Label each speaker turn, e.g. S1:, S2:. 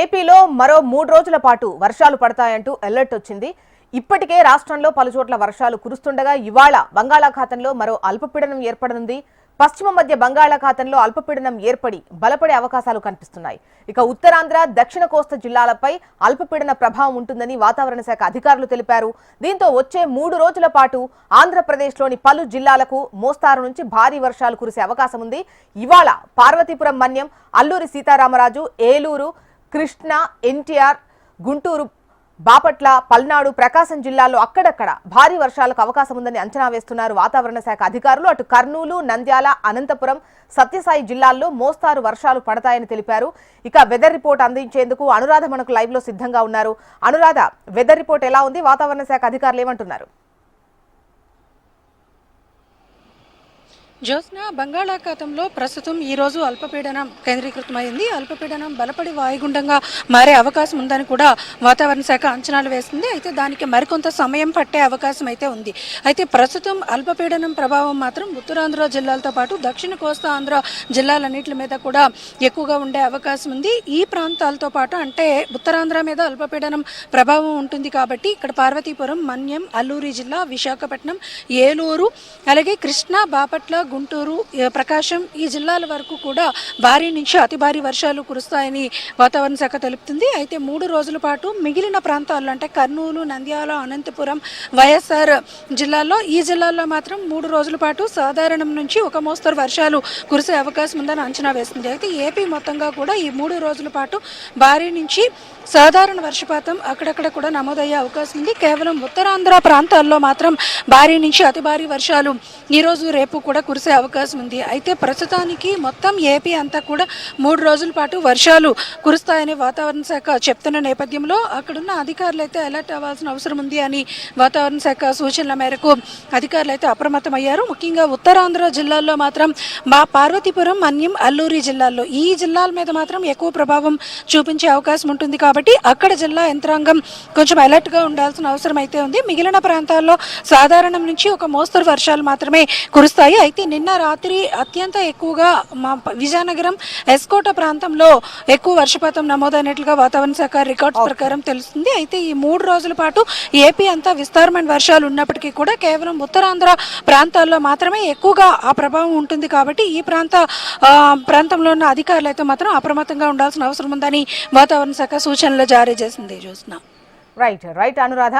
S1: ఏపీలో మరో మూడు రోజుల పాటు వర్షాలు పడతాయంటూ అలర్ట్ వచ్చింది. ఇప్పటికే రాష్ట్రంలో పలుచోట్ల వర్షాలు కురుస్తుండగా ఇవాళ బంగాళాఖాతంలో మరో అల్పపీడనం ఏర్పడనుంది. పశ్చిమ మధ్య బంగాళాఖాతంలో అల్పపీడనం ఏర్పడి బలపడే అవకాశాలు కనిపిస్తున్నాయి. ఇక ఉత్తరాంధ్ర దక్షిణ కోస్తా జిల్లాలపై అల్పపీడన ప్రభావం ఉంటుందని వాతావరణ శాఖ అధికారులు తెలిపారు. దీంతో వచ్చే మూడు రోజుల పాటు ఆంధ్రప్రదేశ్లోని పలు జిల్లాలకు మోస్తారు నుంచి భారీ వర్షాలు కురిసే అవకాశం ఉంది. ఇవాళ పార్వతీపురం మన్యం అల్లూరి సీతారామరాజు ఏలూరు కృష్ణ ఎన్టీఆర్ గుంటూరు బాపట్ల పల్నాడు ప్రకాశం జిల్లాల్లో అక్కడక్కడ భారీ వర్షాలకు అవకాశం ఉందని అంచనా వేస్తున్నారు వాతావరణ శాఖ అధికారులు. అటు కర్నూలు నంద్యాల అనంతపురం సత్యసాయి జిల్లాల్లో మోస్తారు వర్షాలు పడతాయని తెలిపారు. ఇక వెదర్ రిపోర్ట్ అందించేందుకు అనురాధ మనకు లైవ్లో సిద్ధంగా ఉన్నారు. అనురాధ వెదర్ రిపోర్ట్ ఎలా ఉంది? వాతావరణ శాఖ అధికారులు ఏమంటున్నారు?
S2: జ్యోత్స్న బంగాళాఖాతంలో ప్రస్తుతం ఈరోజు అల్పపీడనం కేంద్రీకృతమైంది. అల్పపీడనం బలపడి వాయుగుండంగా మారే అవకాశం ఉందని కూడా వాతావరణ శాఖ అంచనాలు వేస్తుంది. అయితే దానికి మరికొంత సమయం పట్టే అవకాశం అయితే ఉంది. అయితే ప్రస్తుతం అల్పపీడనం ప్రభావం మాత్రం ఉత్తరాంధ్ర జిల్లాలతో పాటు దక్షిణ కోస్తా ఆంధ్ర జిల్లాలన్నింటి మీద కూడా ఎక్కువగా ఉండే అవకాశం ఉంది. ఈ ప్రాంతాలతో పాటు అంటే ఉత్తరాంధ్ర మీద అల్పపీడనం ప్రభావం ఉంటుంది కాబట్టి ఇక్కడ పార్వతీపురం మన్యం అల్లూరి జిల్లా విశాఖపట్నం ఏలూరు అలాగే కృష్ణా బాపట్ల గుంటూరు ప్రకాశం ఈ జిల్లాల వరకు కూడా భారీ నుంచి అతి భారీ వర్షాలు కురుస్తాయని వాతావరణ శాఖ తెలుపుతుంది. అయితే మూడు రోజుల పాటు మిగిలిన ప్రాంతాల్లో అంటే కర్నూలు నంద్యాల అనంతపురం వైఎస్ఆర్ జిల్లాల్లో ఈ జిల్లాల్లో మాత్రం మూడు రోజుల పాటు సాధారణం నుంచి ఒక మోస్తరు వర్షాలు కురిసే అవకాశం ఉందని అంచనా వేస్తుంది. అయితే ఏపీ మొత్తంగా కూడా ఈ మూడు రోజుల పాటు భారీ నుంచి సాధారణ వర్షపాతం అక్కడక్కడ కూడా నమోదయ్యే అవకాశం ఉంది. కేవలం ఉత్తరాంధ్ర ప్రాంతాల్లో మాత్రం భారీ నుంచి అతి భారీ వర్షాలు ఈ రోజు రేపు కూడా కురిసే అవకాశం ఉంది. అయితే ప్రస్తుతానికి మొత్తం ఏపీ అంతా కూడా మూడు రోజుల పాటు వర్షాలు కురుస్తాయని వాతావరణ శాఖ చెప్తున్న నేపథ్యంలో అక్కడున్న అధికారులు అయితే అలర్ట్ అవ్వాల్సిన అవసరం ఉంది అని వాతావరణ శాఖ సూచనల మేరకు అధికారులు అయితే అప్రమత్తమయ్యారు. ముఖ్యంగా ఉత్తరాంధ్ర జిల్లాల్లో మాత్రం మా పార్వతీపురం మన్యం అల్లూరి జిల్లాల్లో ఈ జిల్లాల మీద మాత్రం ఎక్కువ ప్రభావం చూపించే అవకాశం ఉంటుంది కాబట్టి అక్కడ జిల్లా యంత్రాంగం కొంచెం అలర్ట్గా ఉండాల్సిన అవసరం అయితే ఉంది. మిగిలిన ప్రాంతాల్లో సాధారణం నుంచి ఒక మోస్తరు వర్షాలు మాత్రమే కురుస్తాయి. అయితే నిన్న రాత్రి అత్యంత ఎక్కువగా మా విజయనగరం ఎస్కోట ప్రాంతంలో ఎక్కువ వర్షపాతం నమోదైనట్లుగా వాతావరణ శాఖ రికార్డ్స్ ప్రకారం తెలుస్తుంది. అయితే ఈ మూడు రోజుల పాటు ఏపీ అంతా విస్తారమైన వర్షాలు ఉన్నప్పటికీ కూడా కేవలం ఉత్తరాంధ్ర ప్రాంతాల్లో మాత్రమే ఎక్కువగా ఆ ప్రభావం ఉంటుంది కాబట్టి ఈ ప్రాంత ప్రాంతంలో ఉన్న అధికారులు అయితే మాత్రం అప్రమత్తంగా ఉండాల్సిన అవసరం ఉందని వాతావరణ శాఖ సూచనలు జారీ చేసింది. చూసిన
S1: రైట్ రైట్ అనురాధ